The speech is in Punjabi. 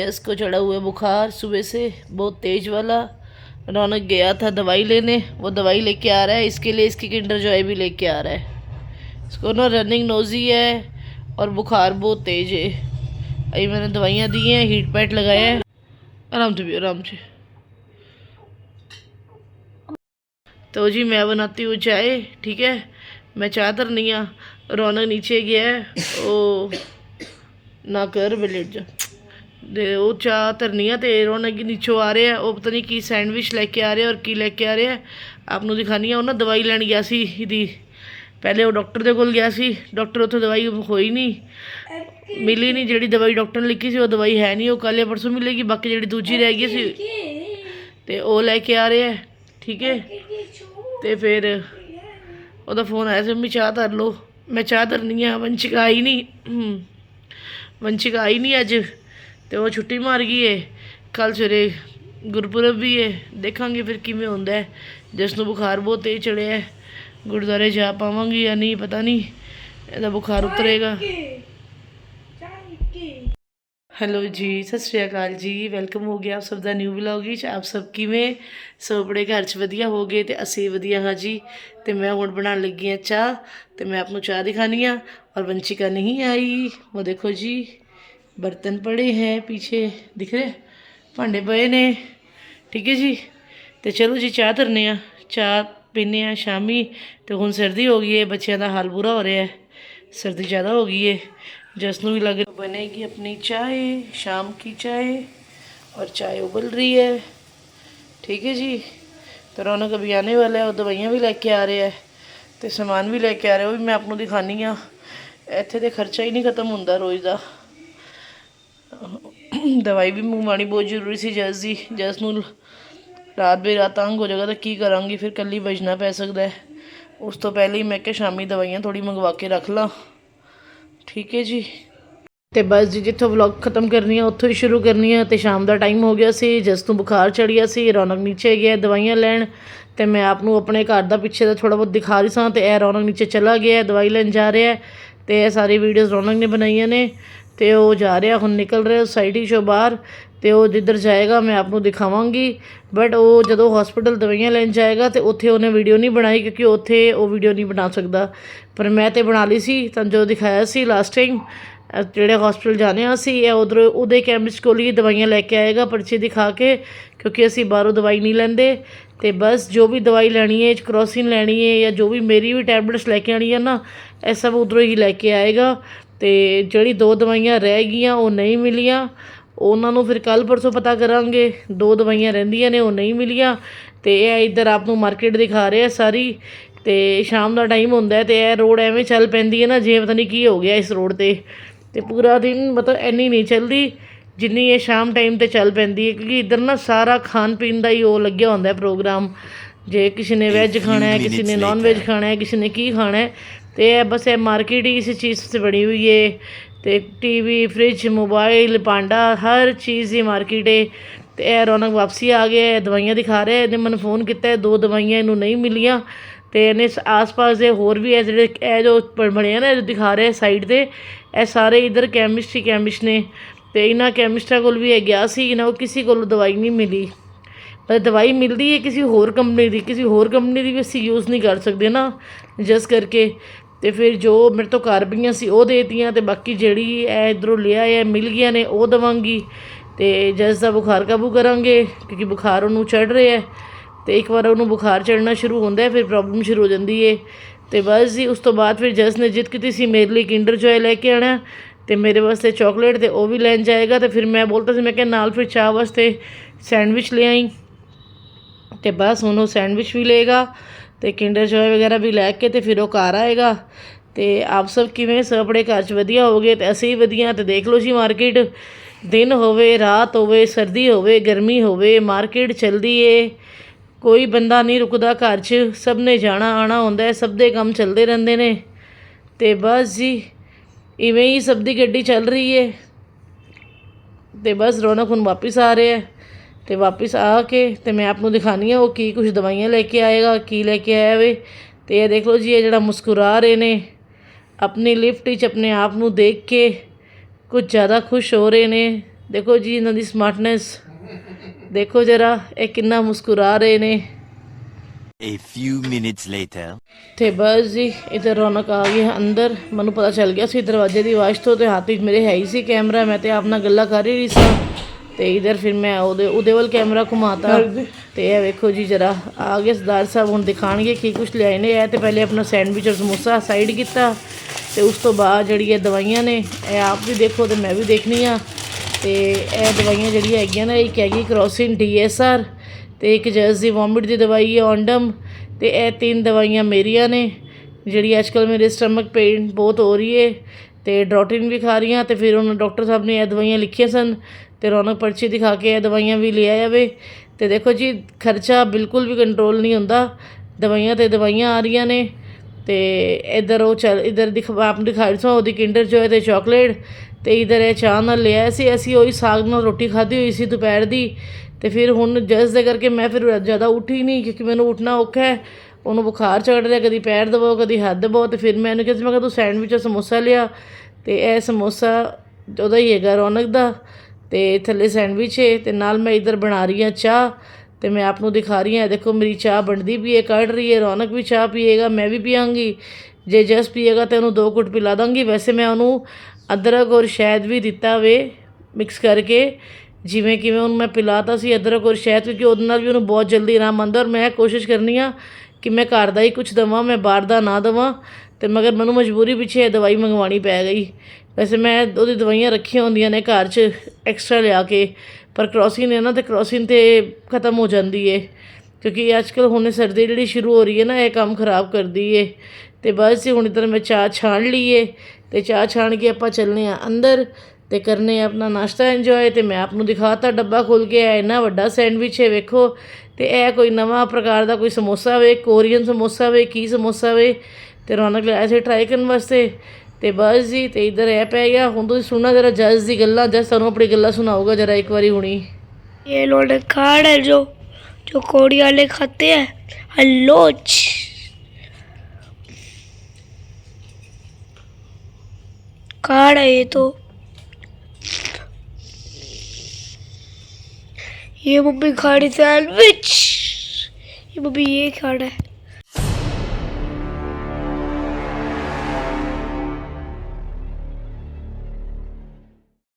जैस को चढ़ा हुआ बुखार सुबह से बहुत तेज़ वाला। रौनक गया था दवाई लेने। वो दवाई लेके आ रहा है। इसके लिए इसकी किंडर जॉय भी लेके आ रहा है। इसको ना रनिंग नोजी है और बुखार बहुत तेज़ है। अभी मैंने दवाइयाँ दी हैं हीट पैड लगाया है। आराम से भी आराम से। तो जी मैं बनाती हूँ चाय, ठीक है? मैं चादर नहीं रौनक नीचे गया है। ओ, ना कर बेलेट जा। ਉਹ ਚਾਹ ਧਰਨੀ ਆ ਤੇ ਰੌਣਕ ਨੀਚੋਂ ਆ ਰਿਹਾ ਉਹ ਪਤਾ ਨਹੀਂ ਕੀ ਸੈਂਡਵਿਚ ਲੈ ਕੇ ਆ ਰਿਹਾ ਔਰ ਕੀ ਲੈ ਕੇ ਆ ਰਿਹਾ। ਆਪ ਨੂੰ ਦਿਖਾਣੀ ਆ ਉਹ ਨਾ ਦਵਾਈ ਲੈਣ ਗਿਆ ਸੀ ਇਹਦੀ। ਪਹਿਲੇ ਉਹ ਡਾਕਟਰ ਦੇ ਕੋਲ ਗਿਆ ਸੀ ਡਾਕਟਰ ਉੱਥੇ ਦਵਾਈ ਹੋਈ ਨਹੀਂ ਮਿਲੀ ਨਹੀਂ ਜਿਹੜੀ ਦਵਾਈ ਡਾਕਟਰ ਨੇ ਲਿਖੀ ਸੀ ਉਹ ਦਵਾਈ ਹੈ ਨਹੀਂ ਉਹ ਕੱਲ੍ਹ ਜਾਂ ਪਰਸੋਂ ਮਿਲੇਗੀ ਬਾਕੀ ਜਿਹੜੀ ਦੂਜੀ ਰਹਿ ਗਈ ਸੀ। ਤੇ ਉਹ ਲੈ ਕੇ ਆ ਰਿਹਾ ਠੀਕ ਹੈ? ਤੇ ਫਿਰ ਉਹਦਾ ਫੋਨ ਆਇਆ ਸੀ ਮੰਮੀ ਚਾਹ ਧਰ ਲਓ। ਮੈਂ ਚਾਹ ਧਰਨੀ ਆ ਵੰਸ਼ਿਕ ਆਈ ਨਹੀਂ ਵੰਸ਼ਿਕ ਆਈ ਨਹੀਂ ਅੱਜ। ਤੇ ਉਹ ਛੁੱਟੀ ਮਾਰ ਗਈ ਏ। ਕੱਲ ਸਵੇਰੇ ਗੁਰਪੁਰਬ ਵੀ ਏ। ਦੇਖਾਂਗੇ ਫਿਰ ਕਿਵੇਂ ਹੁੰਦਾ ਹੈ ਜਿਸ ਨੂੰ ਬੁਖਾਰ ਬਹੁਤ ਤੇਜ਼ ਚੜਿਆ ਹੈ ਗੁਰਦੁਆਰੇ ਜਾ ਪਾਵਾਂਗੀ ਜਾਂ ਨਹੀਂ, ਪਤਾ ਨਹੀਂ। ਇਹਦਾ ਬੁਖਾਰ ਉਤਰੇਗਾ। ਹੈਲੋ ਜੀ, ਸਤਿ ਸ਼੍ਰੀ ਅਕਾਲ ਜੀ। ਵੈਲਕਮ ਹੋ ਗਿਆ ਆਪ ਸਭ ਦਾ ਨਿਊ ਵਲੌਗ ਵਿੱਚ। ਆਪ ਸਭ ਕਿਵੇਂ? ਸਭ ਆਪਣੇ ਘਰ 'ਚ ਵਧੀਆ ਹੋ ਗਏ ਤੇ ਅਸੀਂ ਵਧੀਆ ਹਾਂ ਜੀ। ਤੇ ਮੈਂ ਹੁਣ ਬਣਾਉਣ ਲੱਗੀ ਆ ਚਾਹ। ਤੇ ਮੈਂ ਆਪ ਨੂੰ ਚਾਹ ਦਿਖਾਣੀ ਆ ਔਰ ਵੰਚਿਕਾ ਨਹੀਂ ਆਈ। ਉਹ ਦੇਖੋ ਜੀ। बर्तन पड़े हैं पीछे दिख रहे ਭਾਂਡੇ ਪਏ ਨੇ ਠੀਕ ਹੈ ਜੀ ਤੇ ਚਲੋ ਜੀ ਚਾਹ ਧਰਨੇ ਆ ਚਾਹ ਪੀਨੇ ਆ ਸ਼ਾਮੀ ਤੇ ਹੁਣ ਸਰਦੀ ਹੋ ਗਈ ਹੈ ਬੱਚਿਆਂ ਦਾ ਹਾਲ ਬੁਰਾ ਹੋ ਰਿਹਾ ਹੈ सर्दी ज़्यादा हो गई है जसनू भी लगे बनेगी अपनी चाय शाम की चाय और चाय उबल रही है ठीक है जी तो रौनक अभी आने वाला है और दवाइयाँ भी लेके आ रहे हैं ਤੇ ਸਮਾਨ ਵੀ ਲੈ ਕੇ ਆ ਰਹੇ ਉਹ ਵੀ ਮੈਂ ਆਪ ਨੂੰ ਦਿਖਾਣੀ ਆ ਇੱਥੇ ਤੇ ਖਰਚਾ ਹੀ ਨਹੀਂ ਖਤਮ ਹੁੰਦਾ ਰੋਜ਼ ਦਾ ਦਵਾਈ ਵੀ ਮੰਗਵਾਉਣੀ ਬਹੁਤ ਜ਼ਰੂਰੀ ਸੀ ਜਸ ਦੀ। ਜਸ ਨੂੰ ਰਾਤ ਬੇ ਰਾਤ ਤੰਗ ਹੋ ਜਾਏਗਾ ਤਾਂ ਕੀ ਕਰਾਂਗੀ? ਫਿਰ ਕੱਲੀ ਬਜਣਾ ਪੈ ਸਕਦਾ ਹੈ। ਉਸ ਤੋਂ ਪਹਿਲੇ ਹੀ ਮੈਂ ਕਿਹਾ ਸ਼ਾਮੀ ਦਵਾਈਆਂ ਥੋੜੀ ਮੰਗਵਾ ਕੇ ਰੱਖ ਲਾਂ। ਠੀਕ ਹੈ ਜੀ। ਤੇ ਬਸ ਜੀ, ਜਿੱਥੋਂ ਵਲੌਗ ਖਤਮ ਕਰਨੀ ਆ, ਉੱਥੋਂ ਹੀ ਸ਼ੁਰੂ ਕਰਨੀ ਆ ਤੇ ਸ਼ਾਮ ਦਾ ਟਾਈਮ ਹੋ ਗਿਆ ਸੀ। ਜਸ ਨੂੰ ਬੁਖਾਰ ਚੜ ਗਿਆ ਸੀ, ਰੌਣਕ ਨੀਚੇ ਗਿਆ, ਦਵਾਈਆਂ ਲੈਣ। ਤੇ ਮੈਂ ਆਪ ਨੂੰ ਆਪਣੇ ਘਰ ਦਾ ਪਿੱਛੇ ਦਾ ਥੋੜਾ ਬਹੁਤ ਦਿਖਾ ਰਹੀ ਸਾਂ ਤੇ ਇਹ ਰੌਣਕ ਨੀਚੇ ਚਲਾ ਗਿਆ, ਦਵਾਈ ਲੈਣ ਜਾ ਰਿਹਾ ਹੈ। ਤੇ ਇਹ ਸਾਰੀ ਵੀਡੀਓਜ਼ ਰੌਣਕ ਨੇ ਬਣਾਈਆਂ ਨੇ। ਤੇ ਉਹ ਜਾ ਰਿਹਾ, ਹੁਣ ਨਿਕਲ ਰਿਹਾ ਸੋਸਾਇਟੀ ਚੋਂ ਬਾਹਰ ਤੇ ਉਹ ਜਿੱਧਰ ਜਾਏਗਾ ਮੈਂ ਆਪ ਨੂੰ ਦਿਖਾਵਾਂਗੀ। ਬਟ ਉਹ ਜਦੋਂ ਹਸਪੀਟਲ ਦਵਾਈਆਂ ਲੈਣ ਜਾਏਗਾ ਤੇ ਉੱਥੇ ਉਹਨੇ ਵੀਡੀਓ ਨਹੀਂ ਬਣਾਈ ਕਿਉਂਕਿ ਉੱਥੇ ਉਹ ਵੀਡੀਓ ਨਹੀਂ ਬਣਾ ਸਕਦਾ। ਪਰ ਮੈਂ ਤੇ ਬਣਾ ਲਈ ਸੀ, ਤਾਂ ਜੋ ਦਿਖਾਇਆ ਸੀ ਲਾਸਟ ਟਾਈਮ ਜਿਹੜੇ ਹਸਪੀਟਲ ਜਾਣੇ ਆ ਅਸੀਂ, ਇਹ ਉਧਰ ਉਹਦੇ ਕੈਮਿਸਟ ਕੋਲ ਹੀ ਦਵਾਈਆਂ ਲੈ ਕੇ ਆਏਗਾ ਪਰਚੀ ਦਿਖਾ ਕੇ, ਕਿਉਂਕਿ ਅਸੀਂ ਬਾਹਰੋਂ ਦਵਾਈ ਨਹੀਂ ਲੈਂਦੇ। ਤੇ ਬਸ ਜੋ ਵੀ ਦਵਾਈ ਲੈਣੀ ਹੈ ਕਰੋਸਿਨ ਲੈਣੀ ਹੈ ਜਾਂ ਜੋ ਵੀ ਮੇਰੀ ਵੀ ਟੈਬਲੇਟਸ ਲੈ ਕੇ ਆਣੀ ਹੈ ਨਾ, ਇਹ ਸਭ ਉਧਰੋਂ ਹੀ ਲੈ ਕੇ ਆਏਗਾ। ਤੇ ਜਿਹੜੀ ਦੋ ਦਵਾਈਆਂ ਰਹਿ ਗਈਆਂ ਉਹ ਨਹੀਂ ਮਿਲੀਆਂ। ਉਹਨਾਂ ਨੂੰ ਫਿਰ ਕੱਲ ਪਰਸੋਂ ਪਤਾ ਕਰਾਂਗੇ। ਦੋ ਦਵਾਈਆਂ ਰਹਿੰਦੀਆਂ ਨੇ ਉਹ ਨਹੀਂ ਮਿਲੀਆਂ। ਤੇ ਇਹ ਇੱਧਰ ਆਪ ਨੂੰ ਮਾਰਕੀਟ ਦਿਖਾ ਰਿਹਾ ਸਾਰੀ। ਤੇ ਸ਼ਾਮ ਦਾ ਟਾਈਮ ਹੁੰਦਾ ਹੈ ਤੇ ਇਹ ਰੋਡ ਐਵੇਂ ਚੱਲ ਪੈਂਦੀ ਹੈ ਨਾ ਜਿਵੇਂ ਪਤਾ ਨਹੀਂ ਕੀ ਹੋ ਗਿਆ ਇਸ ਰੋਡ ਤੇ। ਤੇ ਪੂਰਾ ਦਿਨ ਮਤਲਬ ਇੰਨੀ ਨਹੀਂ ਚੱਲਦੀ ਜਿੰਨੀ ਇਹ ਸ਼ਾਮ ਟਾਈਮ ਤੇ ਚੱਲ ਪੈਂਦੀ ਹੈ। ਕਿਉਂਕਿ ਇੱਧਰ ਨਾ ਸਾਰਾ ਖਾਣ ਪੀਣ ਦਾ ਹੀ ਉਹ ਲੱਗਿਆ ਹੁੰਦਾ ਹੈ ਪ੍ਰੋਗਰਾਮ। ਜੇ ਕਿਸੇ ਨੇ ਵੈਜ ਖਾਣਾ ਹੈ ਕਿਸੇ ਨੇ ਨਾਨ ਵੈਜ ਖਾਣਾ ਹੈ ਕਿਸੇ ਨੇ ਕੀ ਖਾਣਾ ਹੈ ਤੇ ਇਹ ਬਸ ਇਹ ਮਾਰਕੀਟ ਹੀ ਇਸ ਚੀਜ਼ से ਬਣੀ हुई है ਤੇ ਟੀਵੀ ਫ੍ਰਿਜ ਮੋਬਾਈਲ ਭਾਂਡਾ ਹਰ ਚੀਜ਼ ਦੀ ਮਾਰਕੀਟ ਹੈ ਤੇ ਇਹ ਰੌਣਕ ਵਾਪਸੀ ਆ ਗਿਆ ਹੈ ਦਵਾਈਆਂ ਦਿਖਾ ਰਿਹਾ ਇਹਨੇ ਮੈਨੂੰ ਫੋਨ ਕੀਤਾ ਹੈ, ਦੋ ਦਵਾਈਆਂ ਇਹਨੂੰ ਨਹੀਂ ਮਿਲੀਆਂ ਤੇ ਇਹਨੇ ਸ- ਆਸ-ਪਾਸ ਦੇ ਹੋਰ ਵੀ ਇਹ ਜਿਹੜੇ ਇਹ ਜੋ ਪ- ਬਣੇ ਆ ਨਾ ਇਹ ਦਿਖਾ ਰਿਹਾ ਸਾਈਡ ਤੇ ਇਹ ਸਾਰੇ ਇਧਰ ਕੈਮਿਸਟ ਹੀ ਕੈਮਿਸਟ ਨੇ ਤੇ ਇਹਨਾਂ ਕੈਮਿਸਟਾਂ ਕੋਲ ਵੀ ਇਹ ਗਿਆ ਸੀ ਇਹਨਾਂ ਨੂੰ ਕਿਸੇ ਕੋਲੋਂ ਦਵਾਈ ਨਹੀਂ ਮਿਲੀ ਪਰ ਦਵਾਈ ਮਿਲਦੀ ਹੈ ਕਿਸੇ ਹੋਰ ਕੰਪਨੀ ਦੀ ਕਿਸੇ ਹੋਰ ਕੰਪਨੀ ਦੀ ਵੀ ਅਸੀਂ ਯੂਜ਼ ਨਹੀਂ ਕਰ ਸਕਦੇ ਨਾ ਜਿਸ ਕਰਕੇ ਅਤੇ ਫਿਰ ਜੋ ਮੇਰੇ ਤੋਂ ਘਰ ਪਈਆਂ ਸੀ, ਉਹ ਦੇਤੀਆਂ ਅਤੇ ਬਾਕੀ ਜਿਹੜੀ ਇਹ ਇੱਧਰੋਂ ਲਿਆ ਹੈ ਮਿਲ ਗਈਆਂ ਨੇ, ਉਹ ਦੇਵਾਂਗੀ। ਅਤੇ ਜਿਸ ਦਾ ਬੁਖਾਰ ਕਾਬੂ ਕਰਾਂਗੇ, ਕਿਉਂਕਿ ਬੁਖਾਰ ਉਹਨੂੰ ਚੜ੍ਹ ਰਿਹਾ ਅਤੇ ਇੱਕ ਵਾਰ ਉਹਨੂੰ ਬੁਖਾਰ ਚੜ੍ਹਨਾ ਸ਼ੁਰੂ ਹੁੰਦਾ ਫਿਰ ਪ੍ਰੋਬਲਮ ਸ਼ੁਰੂ ਹੋ ਜਾਂਦੀ ਹੈ। ਅਤੇ ਬਸ ਜੀ, ਉਸ ਤੋਂ ਬਾਅਦ ਫਿਰ ਜਸ ਨੇ ਜਿੱਤ ਕੀਤੀ ਸੀ, ਮੇਰੇ ਲਈ ਕਿੰਡਰ ਜੋਏ ਲੈ ਕੇ ਆਣਾ ਤੇ ਮੇਰੇ ਵਾਸਤੇ ਚਾਕਲੇਟ ਤੇ ਉਹ ਵੀ ਲੈਣ ਜਾਏਗਾ। ਤੇ ਫਿਰ ਮੈਂ ਬੋਲਤਾ ਸੀ, ਮੈਂ ਕਿਹਾ ਨਾਲ ਫਿਰ ਚਾਹ ਵਾਸਤੇ ਸੈਂਡਵਿਚ ਲੈ ਆਈ। ਤੇ ਬਸ ਹੁਣ ਉਹ ਸੈਂਡਵਿਚ ਵੀ ਲਏਗਾ। ਤੇ ਕਿੰਡਰ ਜੋਏ ਵਗੈਰਾ ਵੀ ਲੈ ਕੇ ਤੇ ਫਿਰ ਉਹ ਘਰ ਆਏਗਾ। ਤੇ ਆਪ ਸਭ ਕਿਵੇਂ? ਸਭ ਆਪਣੇ ਘਰ 'ਚ ਵਧੀਆ ਹੋਗੇ ਤੇ ਅਸੀਂ ਵੀ ਵਧੀਆ। ਤੇ ਦੇਖ ਲਓ ਜੀ ਮਾਰਕੀਟ। ਦਿਨ ਹੋਵੇ, ਰਾਤ ਹੋਵੇ, ਸਰਦੀ ਹੋਵੇ, ਗਰਮੀ ਹੋਵੇ, ਮਾਰਕੀਟ ਚੱਲਦੀ ਏ। ਕੋਈ ਬੰਦਾ ਨਹੀਂ ਰੁਕਦਾ ਘਰ 'ਚ। ਸਭ ਨੇ ਜਾਣਾ, ਆਣਾ ਹੁੰਦਾ ਹੈ। ਸਭ ਦੇ ਕੰਮ ਚੱਲਦੇ ਰਹਿੰਦੇ ਨੇ। ਤੇ ਬਸ ਜੀ, ਇਵੇਂ ਹੀ ਸਭ ਦੀ ਗੱਡੀ ਚੱਲ ਰਹੀ ਏ। ਤੇ ਬਸ ਰੌਣਕ ਹੁਣ ਵਾਪਿਸ ਆ ਰਿਹਾ ਹੈ। ਤੇ ਵਾਪਿਸ ਆ ਕੇ ਤੇ ਮੈਂ ਆਪ ਨੂੰ ਦਿਖਾਣੀ ਆ ਉਹ ਕੀ ਕੁਝ ਦਵਾਈਆਂ ਲੈ ਕੇ ਆਏਗਾ ਕੀ ਲੈ ਕੇ ਆਇਆ ਵੇ। ਤੇ ਇਹ ਦੇਖ ਲਓ ਜੀ ਇਹ ਜਿਹੜਾ ਮੁਸਕਰਾ ਰਹੇ ਨੇ ਆਪਣੀ ਲਿਫਟ ਵਿੱਚ ਆਪਣੇ ਆਪ ਨੂੰ ਦੇਖ ਕੇ ਕੁਝ ਜ਼ਿਆਦਾ ਖੁਸ਼ ਹੋ ਰਹੇ ਨੇ। ਦੇਖੋ ਜੀ ਇਹਨਾਂ ਦੀ ਸਮਾਰਟਨੈਸ ਦੇਖੋ ਜਰਾ ਇਹ ਕਿੰਨਾ ਮੁਸਕਰਾ ਰਹੇ ਨੇ। A few minutes later. ਤੇ ਬਸ ਜੀ ਇਧਰ ਰੌਣਕ ਆ ਗਈ ਅੰਦਰ। ਮੈਨੂੰ ਪਤਾ ਚੱਲ ਗਿਆ ਸੀ ਦਰਵਾਜ਼ੇ ਦੀ ਆਵਾਜ਼ ਤੋਂ ਤੇ ਹੱਥ ਵਿੱਚ ਮੇਰੇ ਹੈ ਹੀ ਸੀ ਕੈਮਰਾ ਮੈਂ ਤੇ ਆਪ ਨਾਲ ਗੱਲਾਂ ਕਰ ਹੀ ਰਹੀ ਸਾਂ। ਤੇ ਇਧਰ ਫਿਰ ਮੈਂ ਉਹਦੇ ਉਹਦੇ ਵੱਲ ਕੈਮਰਾ ਘੁਮਾਤਾ। ਤੇ ਇਹ ਵੇਖੋ ਜੀ ਜਰਾ ਆ ਗਏ ਸਰਦਾਰ ਸਾਹਿਬ ਹੁਣ ਦਿਖਾਣਗੇ ਕੀ ਕੁਝ ਲਿਆਏ ਨੇ। ਇਹ ਤੇ ਪਹਿਲੇ ਆਪਣਾ ਸੈਂਡਵਿਚ ਔਰ ਸਮੋਸਾ ਸਾਈਡ ਕੀਤਾ ਤੇ ਉਸ ਤੋਂ ਬਾਅਦ ਜਿਹੜੀ ਇਹ ਦਵਾਈਆਂ ਨੇ ਇਹ ਆਪ ਵੀ ਦੇਖੋ ਤੇ ਮੈਂ ਵੀ ਦੇਖਣੀ ਆ। ਤੇ ਇਹ ਦਵਾਈਆਂ ਜਿਹੜੀਆਂ ਹੈਗੀਆਂ ਨੇ ਇੱਕ ਹੈਗੀ ਕਰੋਸਿਨ ਡੀਐਸਆਰ ਤੇ ਇੱਕ ਜੈਸ ਦੀ ਵੋਮਿਟ ਦੀ ਦਵਾਈ ਹੈ ਔਂਡਮ। ਤੇ ਇਹ ਤਿੰਨ ਦਵਾਈਆਂ ਮੇਰੀਆਂ ਨੇ ਜਿਹੜੀ ਅੱਜਕੱਲ ਮੇਰੇ ਸਟਮਕ ਪੇਨ ਬਹੁਤ ਹੋ ਰਹੀ ਹੈ ਤੇ ਡਰੋਟਿਨ ਵੀ ਖਾ ਰਹੀ ਹਾਂ ਤੇ ਫਿਰ ਉਹਨਾਂ ਡਾਕਟਰ ਸਾਹਿਬ ਨੇ ਇਹ ਦਵਾਈਆਂ ਲਿਖੀਆਂ ਸਨ। ਤੇ ਰੌਣਕ ਪਰਚੀ ਦਿਖਾ ਕੇ ਇਹ ਦਵਾਈਆਂ ਵੀ ਲਿਆ ਜਾਵੇ। ਤੇ ਦੇਖੋ ਜੀ, ਖਰਚਾ ਬਿਲਕੁਲ ਵੀ ਕੰਟਰੋਲ ਨਹੀਂ ਹੁੰਦਾ। ਦਵਾਈਆਂ ਤੇ ਦਵਾਈਆਂ ਆ ਰਹੀਆਂ ਨੇ। ਤੇ ਇਧਰ ਉਹ ਚੱਲ, ਇਧਰ ਦਿਖ, ਆਪ ਦਿਖਾਈ ਸੋ ਉਹਦੀ ਕਿੰਡਰ ਜੋਏ ਤੇ ਚਾਕਲੇਟ ਤੇ ਇਧਰ ਇਹ ਚਾਹ ਨਾਲ ਲਿਆ ਸੀ। ਅਸੀਂ ਉਹੀ ਸਾਗ ਨਾਲ ਰੋਟੀ ਖਾਧੀ ਹੋਈ ਸੀ ਦੁਪਹਿਰ ਦੀ। ਤੇ ਫਿਰ ਹੁਣ ਜਸ ਦੇ ਕਰਕੇ ਮੈਂ ਫਿਰ ਜ਼ਿਆਦਾ ਉੱਠੀ ਨਹੀਂ, ਕਿਉਂਕਿ ਮੈਨੂੰ ਉੱਠਣਾ ਔਖਾ ਹੈ। ਉਹਨੂੰ ਬੁਖਾਰ ਚੜ ਰਿਹਾ, ਕਦੀ ਪੈਰ ਦਬਾਓ, ਕਦੀ ਹੱਥ ਦਬਾਓ। ਤੇ ਫਿਰ ਮੈਂ ਇਹਨੂੰ ਕਿਹਾ ਸੀ, ਮੈਂ ਕਿਹਾ ਤੂੰ ਸੈਂਡਵਿਚ ਔਰ ਸਮੋਸਾ ਲਿਆ। ਤੇ ਇਹ ਸਮੋਸਾ ਉਹਦਾ ਹੀ ਹੈਗਾ ਰੌਣਕ ਦਾ। ਤੇ ਥੱਲੇ ਸੈਂਡਵਿਚ ਹੈ ਤੇ ਨਾਲ ਮੈਂ ਇਧਰ ਬਣਾ ਰਹੀ ਹਾਂ ਚਾਹ ਤੇ ਮੈਂ ਆਪ ਨੂੰ ਦਿਖਾ ਰਹੀ ਹਾਂ। ਦੇਖੋ ਮੇਰੀ ਚਾਹ ਬਣਦੀ ਵੀ ਹੈ, ਕੱਢ ਰਹੀ ਹੈ, ਰੌਣਕ ਵੀ ਚਾਹ ਪੀਏਗਾ, ਮੈਂ ਵੀ ਪੀਵਾਂਗੀ ਜੇ ਜਸ ਪੀਏਗਾ ਤੇ ਉਹਨੂੰ ਦੋ ਘੁੱਟ ਪਿਲਾ ਦਾਂਗੀ। ਵੈਸੇ ਮੈਂ ਉਹਨੂੰ ਅਦਰਕ ਔਰ ਸ਼ਹਿਦ ਵੀ ਦਿੱਤਾ ਵੇ ਮਿਕਸ ਕਰਕੇ। ਜਿਵੇਂ ਕਿਵੇਂ ਉਹਨੂੰ ਮੈਂ ਪਿਲਾਤਾ ਸੀ ਅਦਰਕ ਔਰ ਸ਼ਹਿਦ, ਕਿਉਂਕਿ ਉਹਦੇ ਨਾਲ ਵੀ ਉਹਨੂੰ ਬਹੁਤ ਜਲਦੀ ਆਰਾਮ ਆਉਂਦਾ ਔਰ ਮੈਂ ਕੋਸ਼ਿਸ਼ ਕਰਨੀ ਆ ਕਿ ਮੈਂ ਘਰ ਦਾ ਹੀ ਕੁਝ ਦਵਾਂ, ਮੈਂ ਬਾਹਰ ਦਾ ਨਾ ਦਵਾਂ। ਤੇ ਮਗਰ ਮੈਨੂੰ ਮਜਬੂਰੀ ਪਿੱਛੇ ਇਹ ਦਵਾਈ ਮੰਗਵਾਉਣੀ ਪੈ ਗਈ। ਵੈਸੇ ਮੈਂ ਉਹਦੀ ਦਵਾਈਆਂ ਰੱਖੀਆਂ ਹੁੰਦੀਆਂ ਨੇ ਘਰ 'ਚ ਐਕਸਟਰਾ ਲਿਆ ਕੇ, ਪਰ ਕ੍ਰੋਸਿਨ ਹੈ ਨਾ ਤੇ ਕ੍ਰੋਸਿਨ ਤੇ ਖਤਮ ਹੋ ਜਾਂਦੀ ਏ। ਕਿਉਂਕਿ ਅੱਜਕੱਲ ਹੁਣ ਸਰਦੀ ਜਿਹੜੀ ਸ਼ੁਰੂ ਹੋ ਰਹੀ ਹੈ ਨਾ, ਇਹ ਕੰਮ ਖਰਾਬ ਕਰਦੀ ਏ। ਤੇ ਬਸ ਹੁਣ ਇਧਰ ਮੈਂ ਚਾਹ ਛਾਣ ਲਈਏ ਤੇ ਚਾਹ ਛਾਣ ਕੇ ਆਪਾਂ ਚੱਲਨੇ ਆ ਅੰਦਰ ਤੇ ਕਰਨੇ ਆ ਆਪਣਾ ਨਾਸ਼ਤਾ ਇੰਜੋਏ ਤੇ ਮੈਂ ਆਪ ਨੂੰ ਦਿਖਾਤਾ ਡੱਬਾ ਖੋਲ ਕੇ, ਇਹ ਇੰਨਾ ਵੱਡਾ ਸੈਂਡਵਿਚ ਹੈ ਵੇਖੋ। ਤੇ ਇਹ ਕੋਈ ਨਵਾਂ ਪ੍ਰਕਾਰ ਦਾ ਕੋਈ ਸਮੋਸਾ ਵੇ, ਕੋਰੀਅਨ ਸਮੋਸਾ ਵੇ, ਕੀ ਸਮੋਸਾ ਵੇ ਤੇ ਰੌਣਕ ਲਿਆਇਆ ਸੀ ਟਰਾਈ ਕਰਨ ਵਾਸਤੇ ਤੇ ਬਸ ਜੀ ਤੇ ਇਧਰ ਇਹ ਪੈ ਗਿਆ ਹੁਣ ਤੁਸੀਂ ਸੁਣਨਾ ਜਰਾ ਜੱਜ ਦੀ ਗੱਲਾਂ ਜੱਜ ਤੁਹਾਨੂੰ ਆਪਣੀ ਗੱਲਾਂ ਸੁਣਾਊਗਾ ਜਰਾ ਇੱਕ ਵਾਰੀ ਹੁਣੀ ये लोड कार्ड है जो जो कोड़ी वाले खाते हैं हलोच कार्ड है ये तो ये मम्मी खा रही सैंडविच ये मम्मी ये खा रहा है